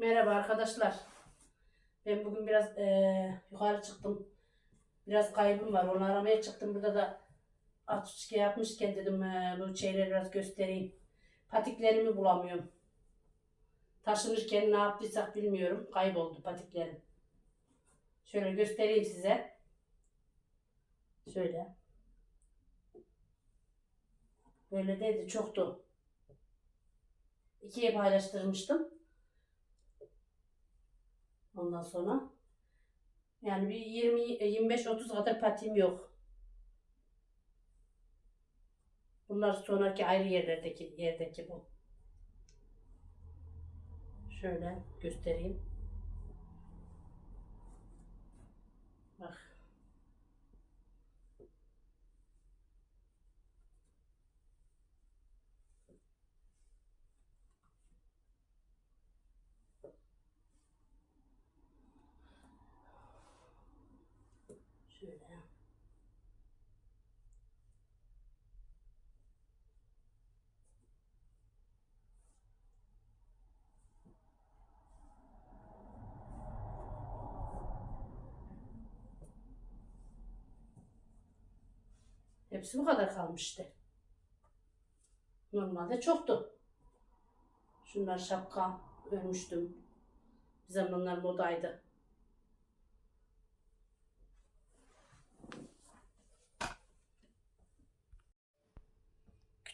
Merhaba arkadaşlar. Ben bugün biraz eee, yukarı çıktım. Biraz kaybım var. Onu aramaya çıktım. Burada da atışki yapmışken dedim eee, bu şeyleri biraz göstereyim. Patiklerimi bulamıyorum. Taşınırken ne yaptıysak bilmiyorum. Kayboldu patiklerim. Şöyle göstereyim size. Şöyle. Böyle değildi. Çoktu. İkiye paylaştırmıştım. Ondan sonra yani bir 20 25-30 kadar patiğim yok. Bunlar sonraki ayrı yerlerdeki yerdeki bu. Şöyle göstereyim. Bak. Şöyle. Hepsi bu kadar kalmıştı. Normalde çoktu. Şunlar şapka örmüştüm. Bir zamanlar modaydı.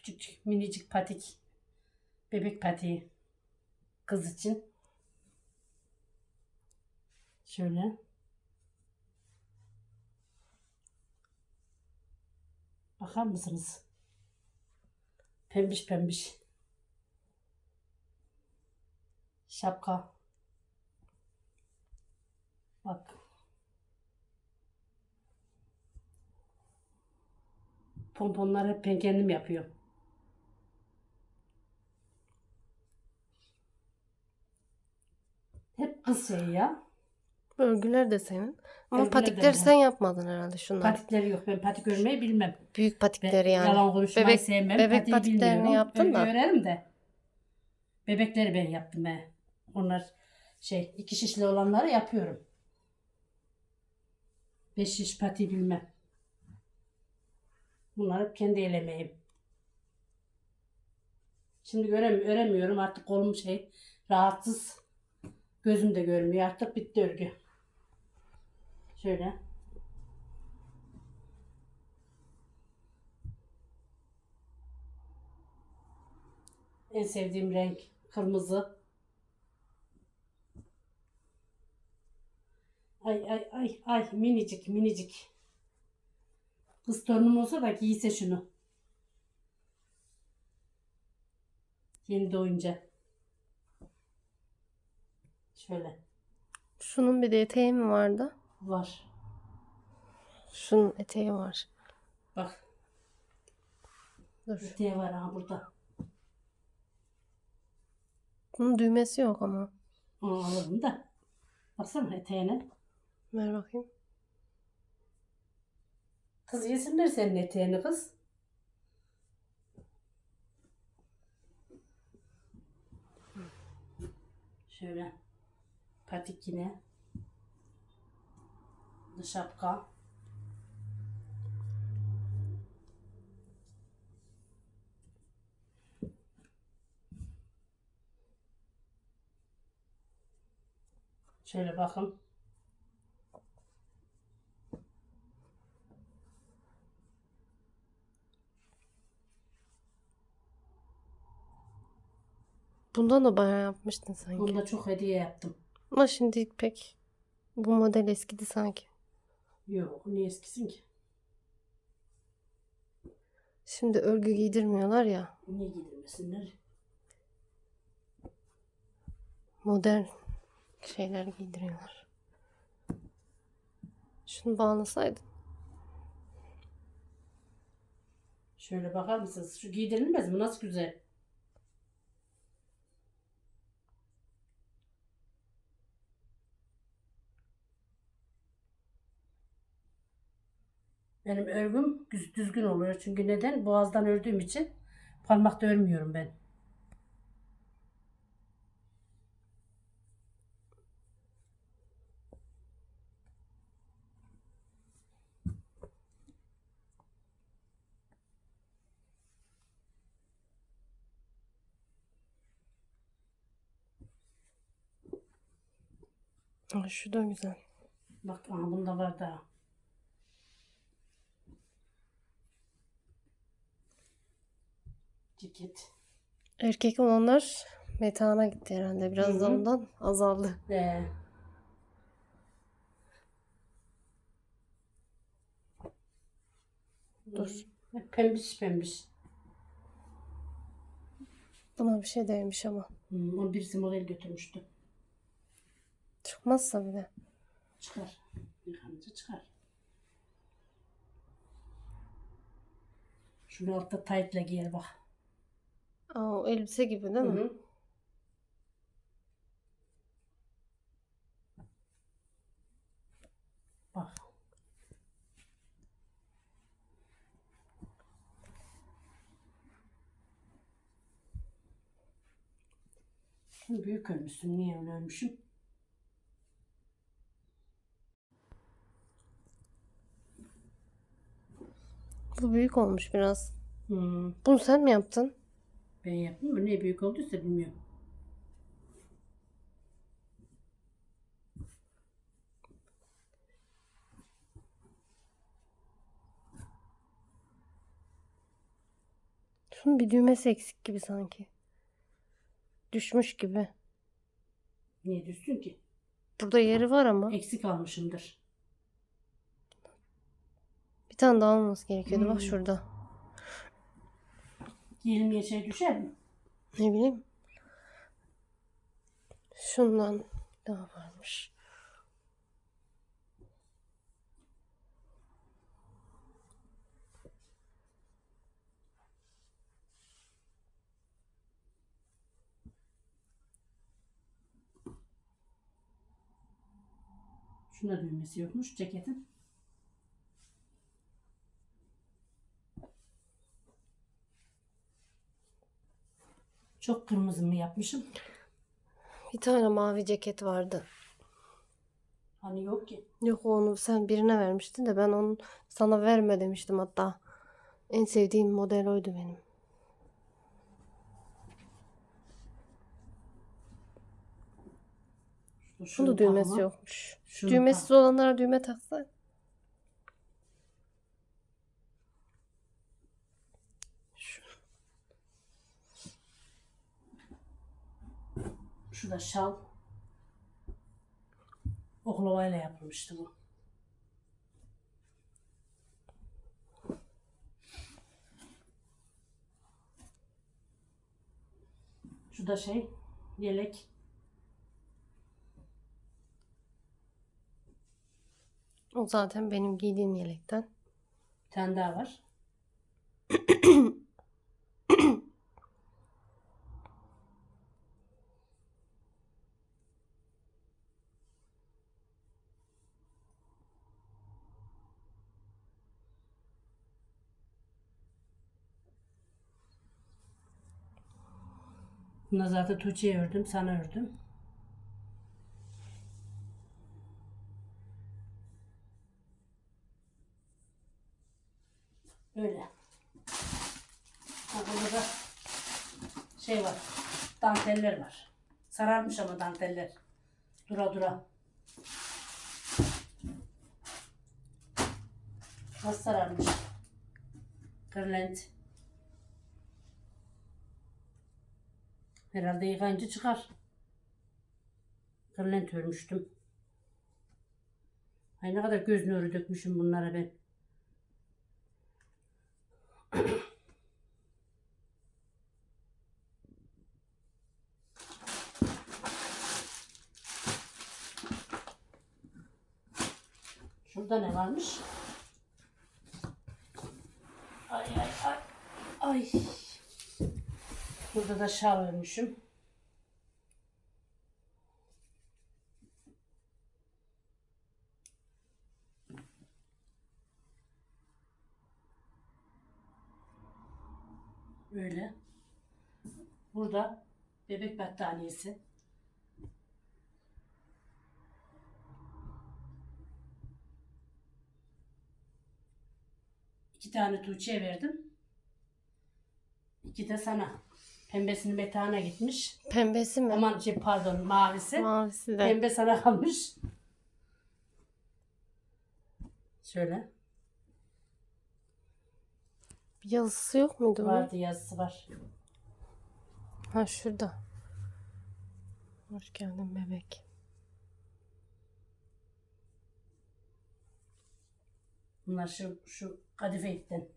Küçük minicik patik. Bebek patiği. Kız için. Şöyle. Bakar mısınız? Pembiş pembiş. Şapka. Bak. Pomponları hep ben kendim yapıyorum. Kız şeyi ya. Örgüler de senin. Ama Örgüler de patikleri benim. sen yapmadın herhalde şunlar. Patikleri yok. Ben patik örmeyi bilmem. Büyük Ben patikleri yani. Yalan konuşmayı Bebek- sevmem. bebek patiği patiklerini bilmiyorum. yaptın Örgü da. örerim de. Bebekleri ben yaptım he. Onlar şey iki şişli olanları yapıyorum. Beş şiş patiği bilmem. Bunlar hep kendi el emeğim. Şimdi görem öremiyorum artık kolum şey rahatsız. Gözüm de görmüyor artık bitti örgü. Şöyle. En sevdiğim renk kırmızı. Ay ay ay ay minicik minicik. Kız torunum olsa da giyse şunu. Yeni doğunca. Şöyle Şunun bir de eteği mi vardı? var. Şunun eteği var. Bak Dur. eteği var ha burada. Bunun düğmesi yok ama. Onu alırım da. Baksana eteğine. Ver bakayım. Kız yesinler senin eteğini kız. Şöyle patik yine. Şapka. Şöyle bakın. Bundan da bayağı yapmıştın sanki. Bunda çok hediye yaptım. Ama şimdi pek bu model eskidi sanki. Yok, niye eskisin ki? Şimdi örgü giydirmiyorlar ya. Niye giydirmesinler? Modern şeyler giydiriyorlar. Şunu bağlasaydın. Şöyle bakar mısınız? Şu giydirilmez mi? Nasıl güzel. Benim örgüm düzgün oluyor. Çünkü neden? Boğazdan ördüğüm için parmakta örmüyorum ben. Şu da güzel. Bak aha bunda var daha. Ceket. Erkek olanlar metana gitti herhalde. Biraz Hı da ondan azaldı. Ee, Dur. Hep Pembiş pembiş. Buna bir şey değmiş ama. Hmm, onu birisi model götürmüştü. Çıkmazsa bile. Çıkar. Yıkanınca çıkar. Şunu altta taytla giyer bak. Aa, o elbise gibi değil Hı mi? hı. Bak. Şimdi büyük ölmüşsün. Niye öyle ölmüşüm? Bu büyük olmuş biraz. Hmm, Bunu sen mi yaptın? Ben yaptım mı? Ne büyük olduysa bilmiyorum. Şunun bir düğmesi eksik gibi sanki. Düşmüş gibi. Niye düşsün ki? Burada yeri var ama. Eksik almışımdır. Bir tane daha olması gerekiyordu. Bak Hmm. şurada. Yirmiye şey düşer mi? Ne bileyim. Şundan daha varmış. Şuna düğmesi yokmuş ceketin. Çok kırmızı mı yapmışım? Bir tane mavi ceket vardı. Hani yok ki. Yok onu sen birine vermiştin de ben onu sana verme demiştim hatta. En sevdiğim model oydu benim. Şunu Şunun da düğmesi takma. yokmuş. Şunu Düğmesiz olanlara düğme taksa. Şu da şal. Oklavayla yapılmıştı bu. Şu da şey, yelek. O zaten benim giydiğim yelekten. Bir tane daha var. Bunu zaten Tuğçe'ye ördüm, sana ördüm. Öyle. Ha, burada da şey var. Danteller var. Sararmış ama danteller. Dura dura. Nasıl sararmış? Kırlent. Herhalde yıkayınca çıkar. Kırlent örmüştüm. Ay ne kadar göz nuru dökmüşüm bunlara ben. Şurada ne varmış? Ay ay ay. Ay. Burada da şal örmüşüm. Böyle. Burada bebek battaniyesi. İki tane Tuğçe'ye verdim. İki de sana. Pembesini Metehan'a gitmiş. Pembesi mi? Aman şey pardon mavisi. Mavisi de. Pembe sana kalmış. Şöyle. Bir yazısı yok muydu? bunun? Vardı yazısı var. Ha şurada. Hoş geldin bebek. Bunlar şu, şu kadife ipten.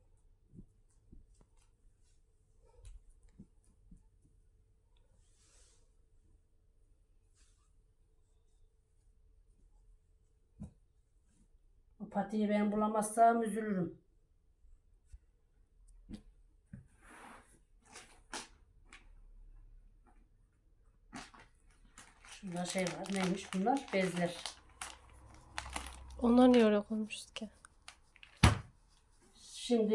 O patiyi ben bulamazsam üzülürüm. Şurada şey var. Neymiş bunlar? Bezler. Onlar niye öyle koymuşuz ki? Şimdi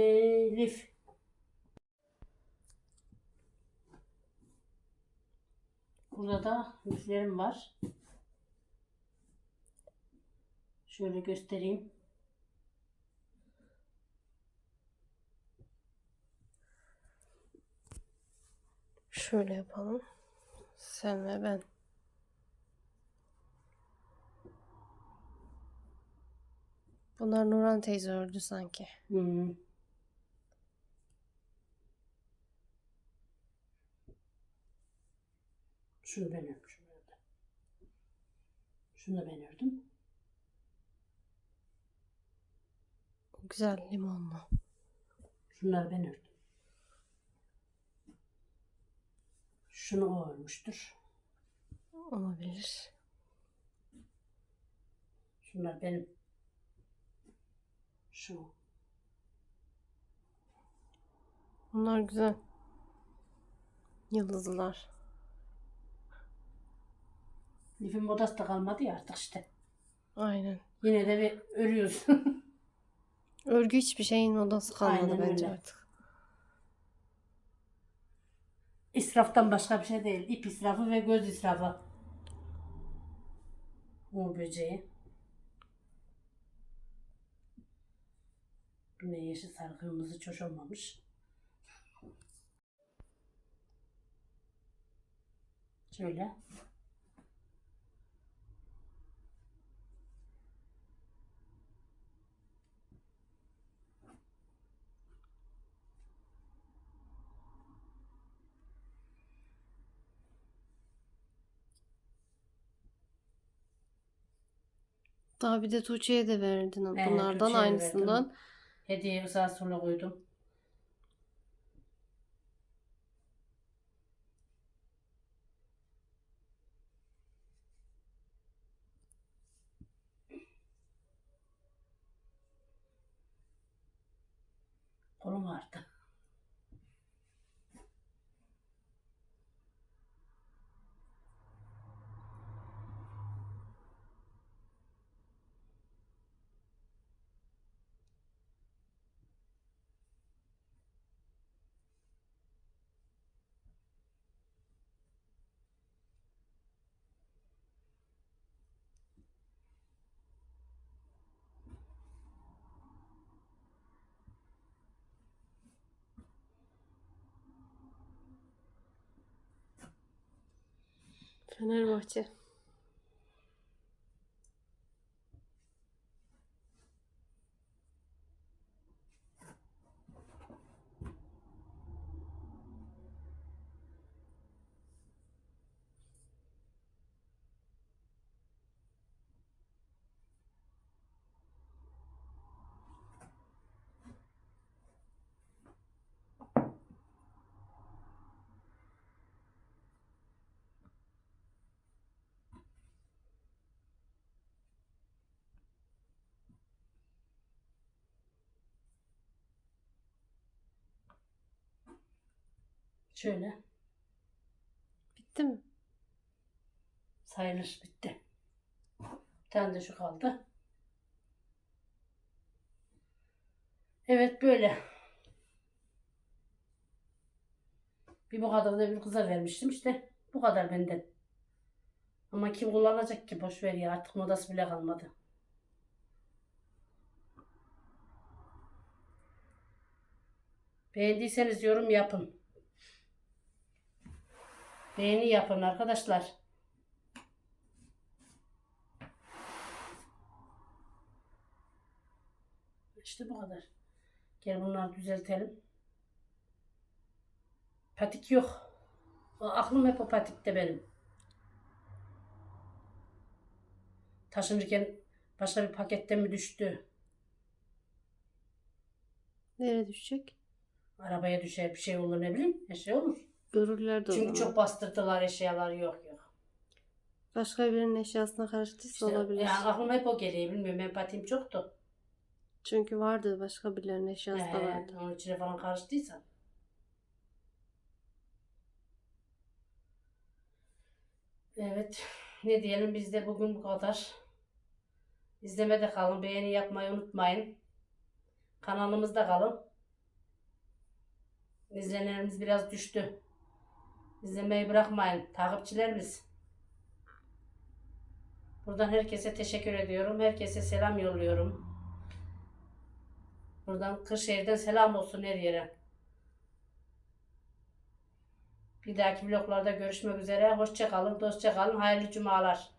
lif. Burada da liflerim var. Şöyle göstereyim. Şöyle yapalım. Sen ve ben. Bunlar Nurhan teyze ördü sanki. Hmm. Şunu ben örmüşüm. herhalde. Şunu da ben ördüm. Güzel limonlu. Şunları ben ördüm. Şunu o örmüştür. Olabilir. Şunlar benim. Şu. Bunlar güzel. Yıldızlar. Lifin modası da kalmadı ya artık işte. Aynen. Yine de bir örüyoruz. Örgü hiçbir şeyin odası kalmadı Aynen bence öyle. artık. İsraftan başka bir şey değil. İp israfı ve göz israfı. Uğur böceği. Yine yeşil sarı kırmızı çoş olmamış. Şöyle. Daha bir de Tuğçe'ye de verdin Evet, bunlardan Tuğçe'ye aynısından. verdim. Hediye sağa sola koydum. Kolum vardı. Fenerbahçe. Şöyle Bitti mi? sayılır bitti. Bir tane de şu kaldı. Evet böyle. Bir bu kadar da bir kıza vermiştim işte. Bu kadar benden. Ama kim kullanacak ki boş ver ya artık modası bile kalmadı. Beğendiyseniz yorum yapın. Beğeni yapın arkadaşlar. İşte bu kadar. Gel bunları düzeltelim. Patik yok. O aklım hep o patikte benim. Taşınırken başka bir paketten mi düştü? Nereye düşecek? Arabaya düşer bir şey olur ne bileyim. Her şey olur. Görürler de Çünkü zaman. çok bastırdılar eşyalar yok yok. Başka birinin eşyasına karıştıysa İşte, olabilir. yani aklıma hep o geliyor bilmiyorum. Empatiğim çoktu. Çünkü vardı başka birilerinin eşyası da Ee, vardı. onun içine falan karıştıysa. Evet. Ne diyelim biz de bugün bu kadar. İzlemede kalın. Beğeni yapmayı unutmayın. Kanalımızda kalın. İzleyenlerimiz biraz düştü. İzlemeyi bırakmayın. Takipçilerimiz. Buradan herkese teşekkür ediyorum. Herkese selam yolluyorum. Buradan Kırşehir'den selam olsun her yere. Bir dahaki vloglarda görüşmek üzere. Hoşça kalın, dostça kalın. Hayırlı cumalar.